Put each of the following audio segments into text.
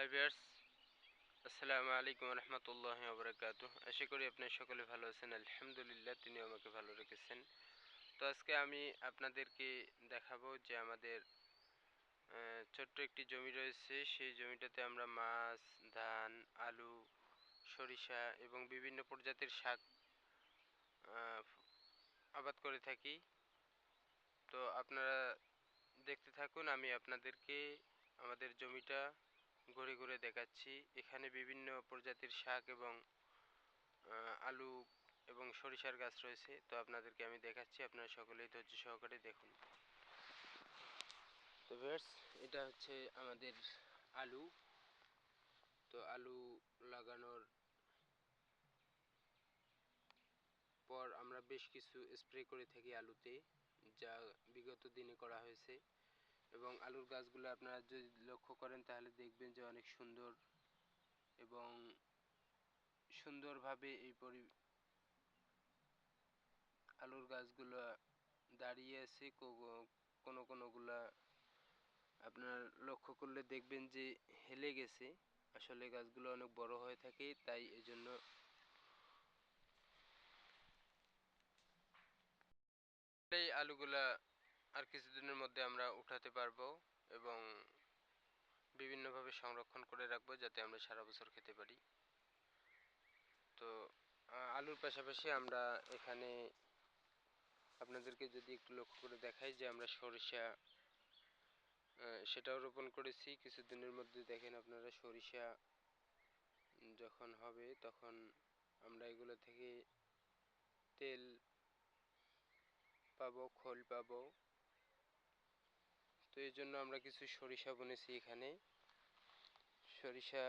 High viewers আসসালামু আলাইকুম রহমতুল্লাহ বরকাত আশা করি আপনার সকলে ভালো আছেন, আলহামদুলিল্লাহ তিনি আমাকে ভালো রেখেছেন। তো আজকে আমি আপনাদেরকে দেখাবো যে আমাদের ছোট্ট একটি জমি রয়েছে। সেই জমিটাতে আমরা মাছ, ধান, আলু, সরিষা এবং বিভিন্ন প্রজাতির শাক আবাদ করে থাকি। তো আপনারা দেখতে থাকুন, আমি আপনাদেরকে আমাদের জমিটা ঘুরে ঘুরে দেখাচ্ছি। এখানে বিভিন্ন প্রজাতির শাক এবং আলু এবং সরিষার গাছ রয়েছে। তো আপনাদেরকে আমি দেখাচ্ছি। আপনারা সকলেই ধৈর্য সহকারে দেখুন। তো ভিউয়ার্স, এটা হচ্ছে আমাদের আলু। তো আলু লাগানোর পর আমরা বেশ কিছু স্প্রে করে থাকি আলুতে, যা বিগত দিনে করা হয়েছে। এবং আলুর গাছগুলো আপনারা যদি লক্ষ্য করেন, তাহলে দেখবেন যে অনেক সুন্দর এবং সুন্দরভাবে এই পরি, আলুর গাছগুলো দাঁড়িয়ে আছে। কোনো কোনোগুলা আপনার লক্ষ্য করলে দেখবেন যে হেলে গেছে। আসলে গাছগুলো অনেক বড় হয়ে থাকে, তাই এজন্য এই আলুগুলা আর কিছুদিনের মধ্যে আমরা উঠাতে পারব এবং বিভিন্নভাবে সংরক্ষণ করে রাখব যাতে আমরা সারা বছর খেতে পারি। তো আলুর পাশাপাশি আমরা এখানে আপনাদেরকে যদি একটু লক্ষ্য করে দেখাই যে আমরা সরিষা সেটাও রোপণ করেছি। কিছুদিনের মধ্যে দেখেন আপনারা সরিষা যখন হবে তখন আমরা এগুলো থেকে তেল পাবো, খোল পাবো। এই জন্য আমরা কিছু সরিষা বুনেছি এখানে। সরিষা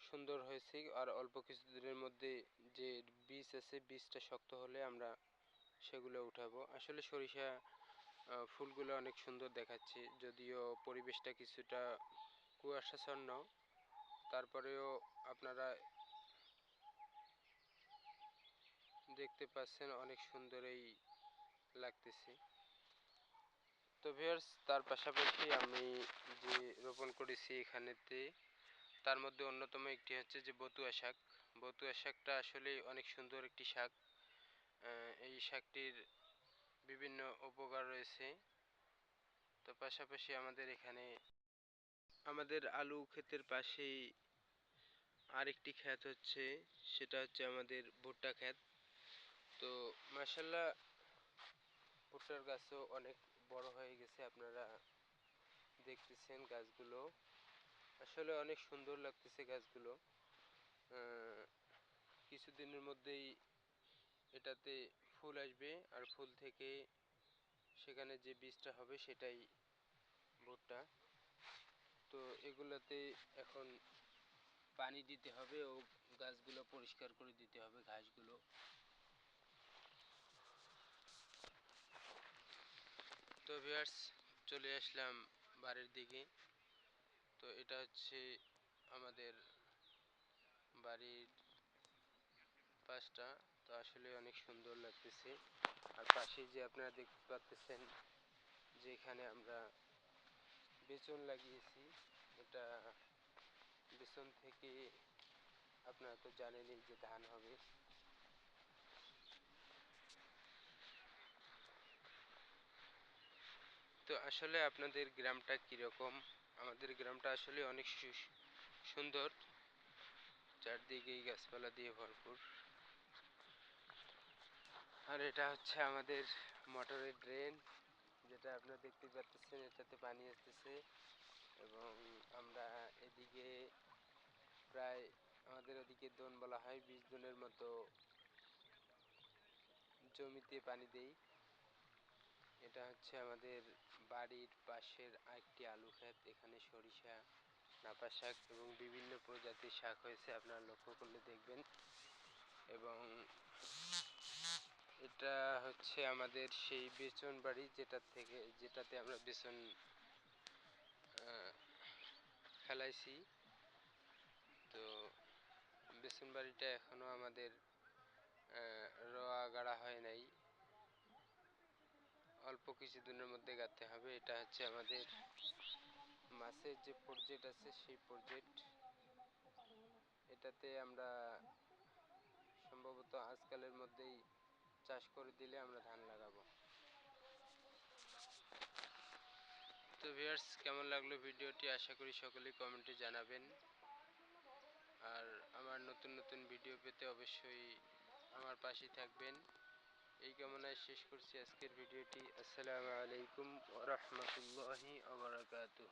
সুন্দর হয়েছে আর অল্প কিছুদিনের মধ্যে যে বীজ আছে, বীজটা শক্ত হলে আমরা সেগুলো উঠাবো। আসলে সরিষা ফুলগুলো অনেক সুন্দর দেখাচ্ছে, যদিও পরিবেশটা কিছুটা কুয়াশাচ্ছন্ন। তারপরেও আপনারা দেখতে পাচ্ছেন অনেক সুন্দরই লাগতেছে। তো ভিউয়ার্স, তার পাশাপাশি আমি যে রোপণ করেছি এখানেতে, তার মধ্যে অন্যতম একটি হচ্ছে যে বতুয়া শাক। বতুয়া শাকটা আসলে অনেক সুন্দর একটি শাক। এই শাকটির বিভিন্ন উপকার রয়েছে। তো পাশাপাশি আমাদের এখানে, আমাদের আলু ক্ষেতের পাশেই আরেকটি ক্ষেত হচ্ছে, সেটা হচ্ছে আমাদের ভুট্টা ক্ষেত। তো মাসাল্লাহ ভুট্টার গাছও অনেক বড় হয়ে গেছে, আপনারা দেখতেছেন গাছগুলো। আসলে অনেক সুন্দর লাগতেছে গাছগুলো। কিছুদিনের মধ্যেই এটাতে ফুল আসবে আর ফুল থেকে সেখানে যে বীজটা হবে সেটাই ভুট্টা। তো এগুলোতে এখন পানি দিতে হবে ও গাছগুলো পরিষ্কার করে দিতে হবে, ঘাসগুলো। তো ভিউয়ার্স চলে আসলাম বাড়ির দিকে। তো এটা হচ্ছে আমাদের বাড়ির পাশটা। তো আসলে অনেক সুন্দর লাগতেছে। আর পাশে যে আপনারা দেখতে পাচ্ছেন যে এখানে আমরা বেচন লাগিয়েছি, এটা বেচন থেকে আপনারা তো জানেনই যে ধান হবে। তো আসলে আপনাদের গ্রামটা কীরকম? আমাদের গ্রামটা আসলে অনেক সুন্দর। চারদিকেই গাছপালা দিয়ে ভরপুর। আর এটা হচ্ছে আমাদের মোটরের ড্রেন, যেটা আপনারা দেখতে পাচ্ছেন এটাতে পানি আসতেছে। এবং আমরা এদিকে প্রায় আমাদের ওদিকে দোন বলা হয়, বিশ দোনের মতো জমিতে পানি দেই। এটা হচ্ছে আমাদের বাড়ির পাশের আরেকটি আলু ক্ষেত, এখানে সরিষা নাপা শাক এবং বিভিন্ন প্রজাতির শাক হয়েছে, আপনারা লক্ষ্য করলে দেখবেন। এবং এটা হচ্ছে আমাদের সেই বেচন বাড়ি, যেটা থেকে, যেটাতে আমরা বেচন ফেলাইছি। তো বেসন বাড়িটা এখনও আমাদের রোয়া গাড়া হয় নাই। অল্প কিছুদিনের মধ্যে গাঁথতে হবে, এটা হচ্ছে আমাদের মাছের যে প্রজেক্ট আছে সেই প্রজেক্ট এটাতে আমরা সম্ভবত আজকালের মধ্যেই চাষ করে দিলে আমরা ধান লাগাবো। তো ভিউয়ার্স কেমন লাগল ভিডিওটি? আশা করি সকলেই কমেন্টে জানাবেন। আর আমার নতুন নতুন ভিডিও পেতে অবশ্যই আমার পাশেই থাকবেন। এই কামনায় শেষ করছি আজকের ভিডিওটি। আসসালামু আলাইকুম ওরহমতুল্লাহি আবরাকাতুহ